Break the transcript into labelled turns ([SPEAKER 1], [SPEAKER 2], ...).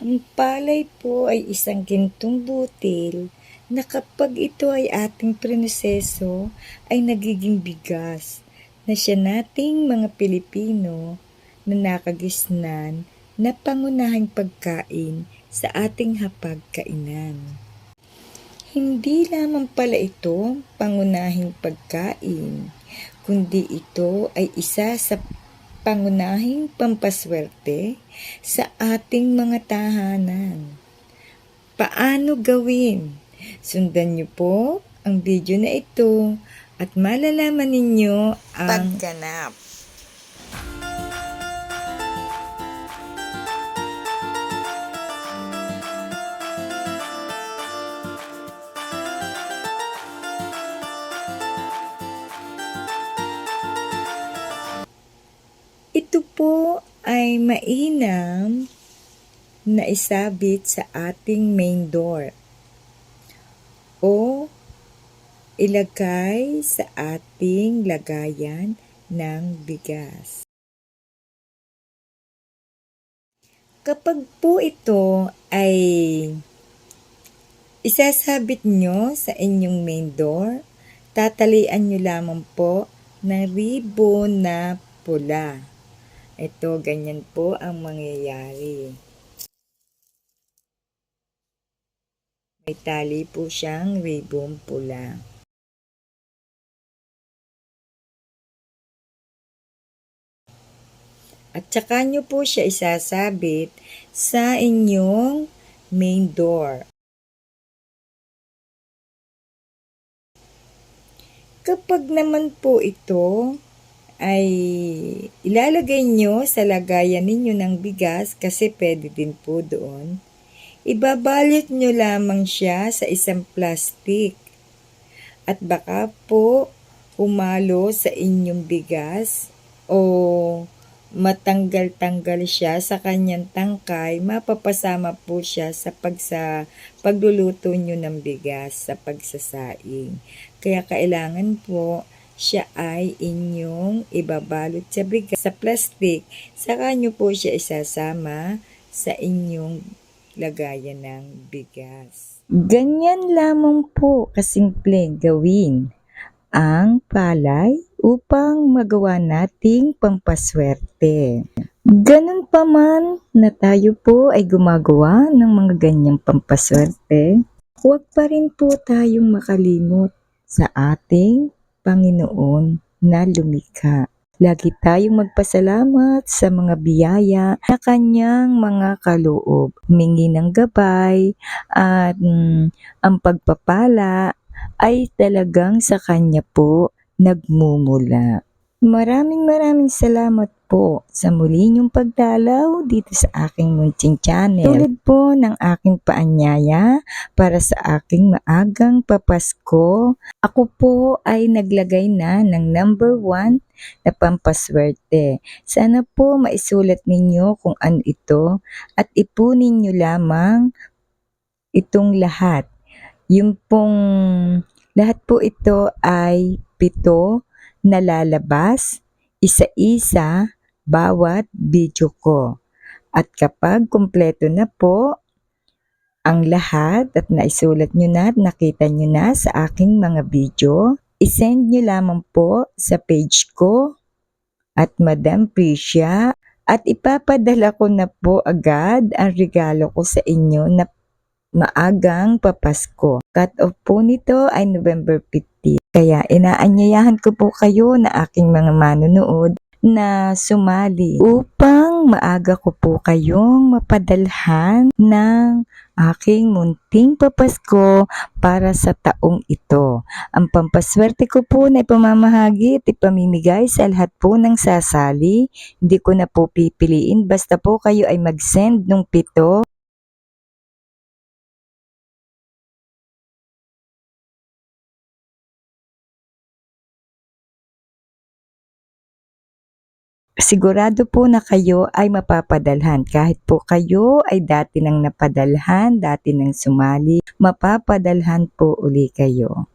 [SPEAKER 1] Ang palay po ay isang gintong butil na kapag ito ay ating prinoseso ay nagiging bigas na siya nating mga Pilipino na nakagisnan na pangunahing pagkain sa ating hapagkainan. Hindi lamang pala ito pangunahing pagkain, kundi ito ay isa sa pangunahing pampaswerte sa ating mga tahanan. Paano gawin? Sundan niyo po ang video na ito at malalaman ninyo ang
[SPEAKER 2] Pagganap.
[SPEAKER 1] Ito po ay mainam na isabit sa ating main door o ilagay sa ating lagayan ng bigas. Kapag po ito ay isasabit nyo sa inyong main door, tatalian nyo lamang po ng ribbon na pula. Ito, ganyan po ang mangyayari. May tali po siyang ribbon pula. At saka nyo po siya isasabit sa inyong main door. Kapag naman po ito ay ilalagay nyo sa lagayan ninyo ng bigas kasi pwede din po doon, ibabalot nyo lamang siya sa isang plastic. At baka po humalo sa inyong bigas o matanggal-tanggal siya sa kanyang tangkay, mapapasama po siya sa pagsa, pagluluto nyo ng bigas sa pagsasaing. Kaya kailangan po siya ay inyong ibabalot sa bigas sa plastic, saka nyo po siya isasama sa inyong lagayan ng bigas. Ganyan lamang po kasimple gawin ang palay upang magawa nating pampaswerte. Ganun pa man na tayo po ay gumagawa ng mga ganyang pampaswerte, huwag pa rin po tayong makalimot sa ating Panginoon na lumikha. Lagi tayong magpasalamat sa mga biyaya na kanyang mga kaloob. Humingi ng gabay at mm, ang pagpapala ay talagang sa kanya po nagmumula. Maraming maraming salamat po sa muli niyong pagdalaw dito sa aking munting channel. Tulad po ng aking paanyaya para sa aking maagang papasko, ako po ay naglagay na ng number one na pampaswerte. Sana po maisulat ninyo kung ano ito at ipunin nyo lamang itong lahat. Yung pong lahat po ito ay pito na lalabas, isa-isa, bawat video ko. At kapag kumpleto na po ang lahat at naisulat nyo na at nakita nyo na sa aking mga video, isend nyo lamang po sa page ko at Madam Priscia at ipapadala ko na po agad ang regalo ko sa inyo na maagang papasko. Cut off po nito ay November 15. Kaya inaanyayahan ko po kayo na aking mga manonood na sumali upang maaga ko po kayong mapadalhan ng aking munting papasko para sa taong ito. Ang pampaswerte ko po na ipamamahagi at ipamimigay sa lahat po ng sasali. Hindi ko na po pipiliin basta po kayo ay mag-send nung pito sigurado po na kayo ay mapapadalhan. Kahit po kayo ay dati nang napadalhan, dati nang sumali, mapapadalhan po uli kayo.